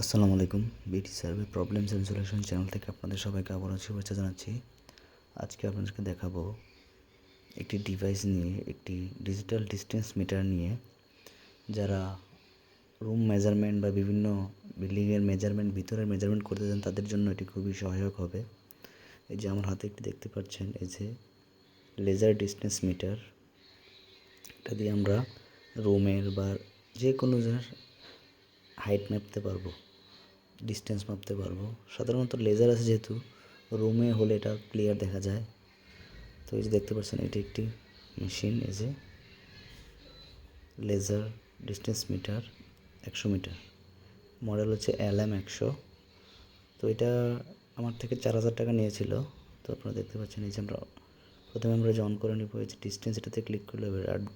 আসসালামু আলাইকুম, BT survey problems and solution channel থেকে আপনাদের সবাইকে আবারও শুভেচ্ছা জানাচ্ছি। আজকে আপনাদেরকে দেখাবো একটি ডিভাইস নিয়ে, একটি ডিজিটাল ডিস্টেন্স মিটার নিয়ে, যারা রুম মেজারমেন্ট বা বিভিন্ন বিল্ডিংয়ের মেজারমেন্ট ভিতরের মেজারমেন্ট করতে চান, তাদের জন্য এটি খুবই সহায়ক হবে। এই যে আমার হাতে একটি দেখতে পাচ্ছেন, এই যে লেজার ডিস্টেন্স মিটার এটা দিয়ে আমরা রুমের বা যে কোনো জায়গার হাইট মাপতে পারব। ডিস্টেন্স মাপতে পারব। সাধারণত লেজার আছে যেহেতু রুমে হলে এটা ক্লিয়ার দেখা যায়। তো এই যে দেখতে পাচ্ছেন, এটি একটি মেশিন এই যে লেজার ডিস্টেন্স মিটার একশো মিটার মডেল হচ্ছে এল এম একশো। তো এটা আমার থেকে চার হাজার টাকা নিয়েছিল। তো আপনারা দেখতে পাচ্ছেন, এই যে আমরা প্রথমে আমরা যে অন করে নিব। এই যে ডিস্টেন্স এটাতে ক্লিক করলে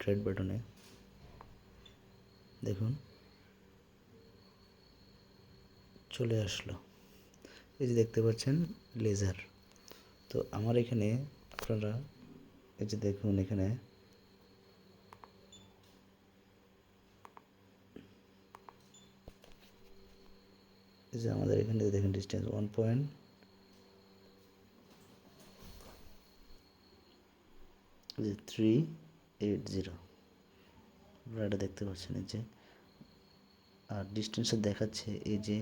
রেড বাটনে দেখুন। চলে আসলো। এই যে দেখতে পাচ্ছেন লেজার তো আমার এখানে আপনারা এই যে দেখুন এখানে। এই যে আমাদের এখানে দেখেন distance one point three eight zero আপনারা এটা দেখতে পাচ্ছেন এই যে। আর ডিস্টেন্সে দেখাচ্ছে এই যে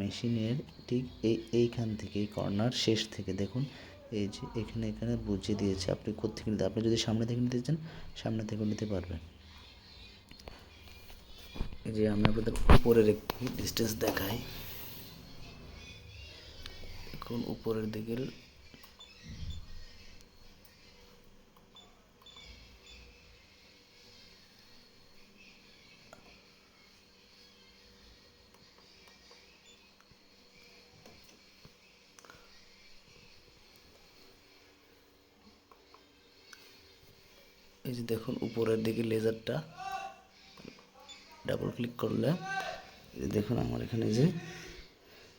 মেশিনের ঠিক এই, এইখান থেকে এই কর্নার শেষ থেকে। দেখুন, এই যে এখানে এখানে বুঝিয়ে দিয়েছে আপনি কোথেকে নিতে, আপনি যদি সামনে থেকে নিতে চান, সামনে থেকে নিতে পারবেন। এই যে আমি আপনাদের উপরের একটি ডিস্টেন্স দেখাই। এখন উপরের দিকের এই যে দেখুন উপরের দিকে লেজারটা। ডাবল ক্লিক করলে দেখুন আমার এখানে যে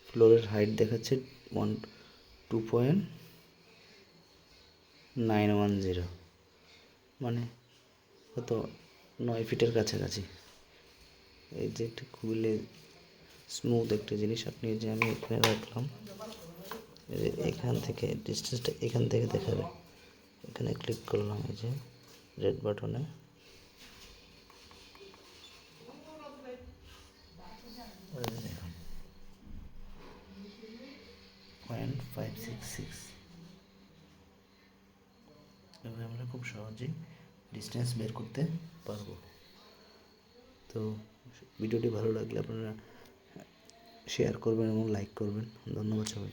ফ্লোরের হাইট দেখাচ্ছে one, two point nine one zero. মানে কত? নয় ফিটের কাছাকাছি। এই যে একটা খুবই স্মুথ একটা জিনিস। আপনি যে আমি এখানে রাখলাম এখান থেকে ডিস্টেন্সটা এখান থেকে দেখাবে। এখানে ক্লিক করলাম এই যে। রেড বাটনে পয়েন্ট ফাইভ সিক্স সিক্স এভাবে আমরা খুব সহজেই ডিস্টেন্স বের করতে পারব। তো ভিডিওটি ভালো লাগলে আপনারা শেয়ার করবেন এবং লাইক করবেন। ধন্যবাদ সবাইকে।